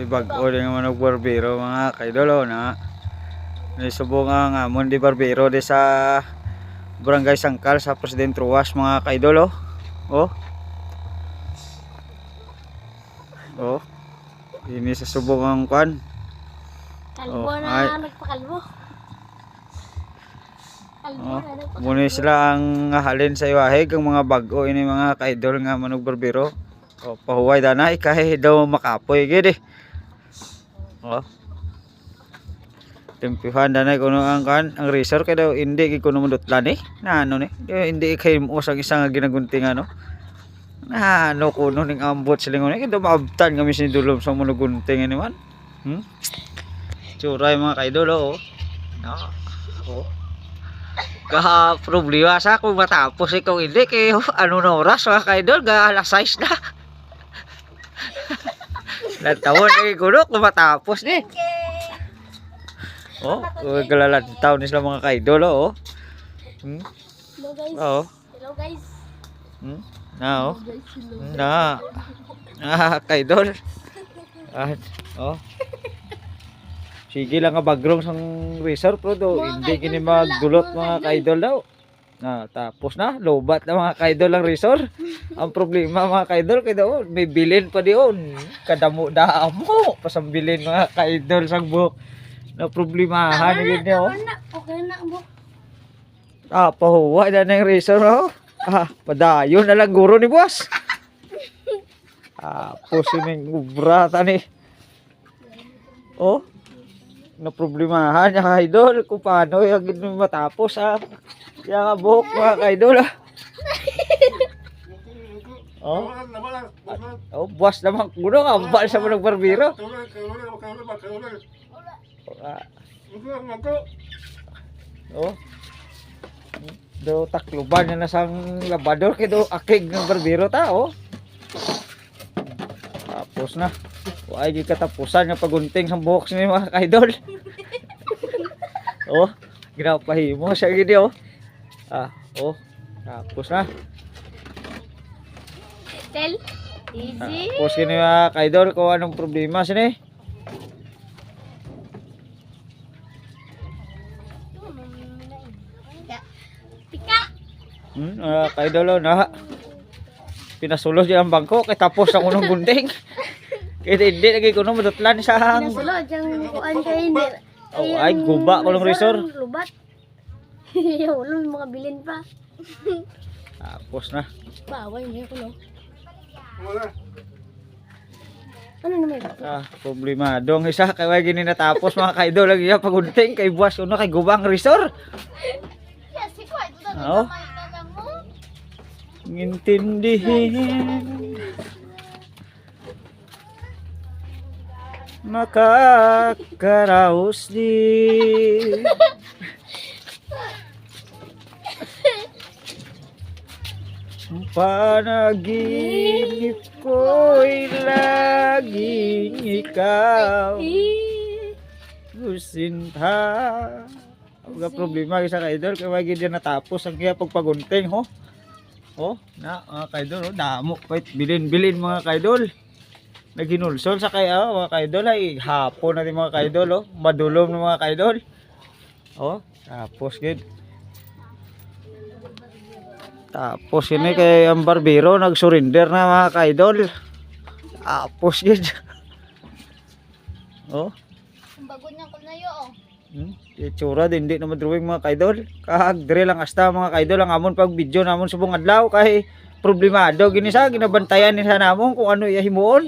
May bag-o din nga manog barbero mga kaidolo na. Nisubong ang amon di barbero di sa Barangay Sangkal sa President Ruas mga kaidolo. Oh. Oh. Ini sa subong ang kwan. Kalbo Oh, na ay. nagpakalbo. Kalbo Oh. Muna sila ang halin sa iwahig ang mga bag-o ini mga kaidol nga manog barbero. Oh, pahuway dana ikay daw makapoy gid eh. Oh. Tempihan dana kuno ang kan ang resort kay daw hindi gid kuno mudutlan eh. Na ano ni? Di- Hindi kay mo sang isa ginagunting ano. Na ano kuno ning ambot silingon kay daw maabtan kami sin dulom sa munugunting ani man. Hmm? Tsuray mga kaidol oh. No. Oh. Kaha problema sa kung matapos ikaw hindi kay ano na oras mga kaidol ga alas 6 na. Nagtawon kay kuno kung matapos ni. Oh, galalan taon ni sila mga kaidol oh. Hmm? Hello guys. Oh. Hello guys. Hmm? Na oh. Hello. Na. Ah, kaidol. Ah, oh. Sige lang nga bagrong sang resort pero do, hindi kini magdulot mga kaidol daw. Na tapos na, lobat na mga kaidol ang resort. ang problema mga kaidol kay daw may bilin pa diyon. Kadamo damo pasambilin mga kaidol sang buhok. Na problemahan Tama gid na, niyo. tama na. Okay na mo. Ah, pahuwa na ng resort oh. Ah, padayon na lang guro ni boss. Ah, pusin ng ubrata ni. Oh. Na problemahan niya idol kung paano yung matapos ah. Kaya buhok mga kaidol ah. Oh, oh, buwas naman kuno nga, bal sa mga barbero. Oh. Do takluban na nasang labador kay do akig ng barbero ta oh. Tapos na. Ay di katapusan nga pagunting sa buhok ni mga kaidol. oh, ginapahimo siya gid oh. Ah, oh. Tapos na. Tel. Easy. Tapos kini mga kaidol kung anong problema sini. Pika. Hmm, uh, kaidol oh, na. Pinasulos di ang bangko kay tapos ang unang gunting. Kaya hindi lagi kuno madutlan sa hang. Pinasulo, diyang kuan kay hindi. Oh, ay, guba ko ng resort. Lubat. Yung ulo, mga bilin pa. Tapos na. Bawal niya ko, no? Ano naman ito? Ah, problema. Dong isa kay way gini natapos mga kaidol lagi ya pagunting kay buwas kuno kay gubang resort. Yes, ikaw, ito na Oo. mo. Makakaraos di Ang Panaginip ko'y laging ikaw. Gusinta Ang problema sa kaidol kaya wagi din natapos. Ang kaya pagpagunting ho. Oh, na mga kaidol, oh, damo pait bilin-bilin mga kaidol. Naginulsol sa kaya mga kaidol ay hapon natin mga kaidol oh, madulom ng mga kaidol. Oh, tapos gid. Tapos ini kay ang barbero nag-surrender na mga kaidol. Tapos gid. Oh, Ang bago niya ko na yun, oh. Hmm? Itsura din di naman drawing mga kaidol. Kahag dire lang asta mga kaidol ang amon pag video namon subong adlaw kay problemado gini sa ginabantayan ni sa namon kung ano iya himuon.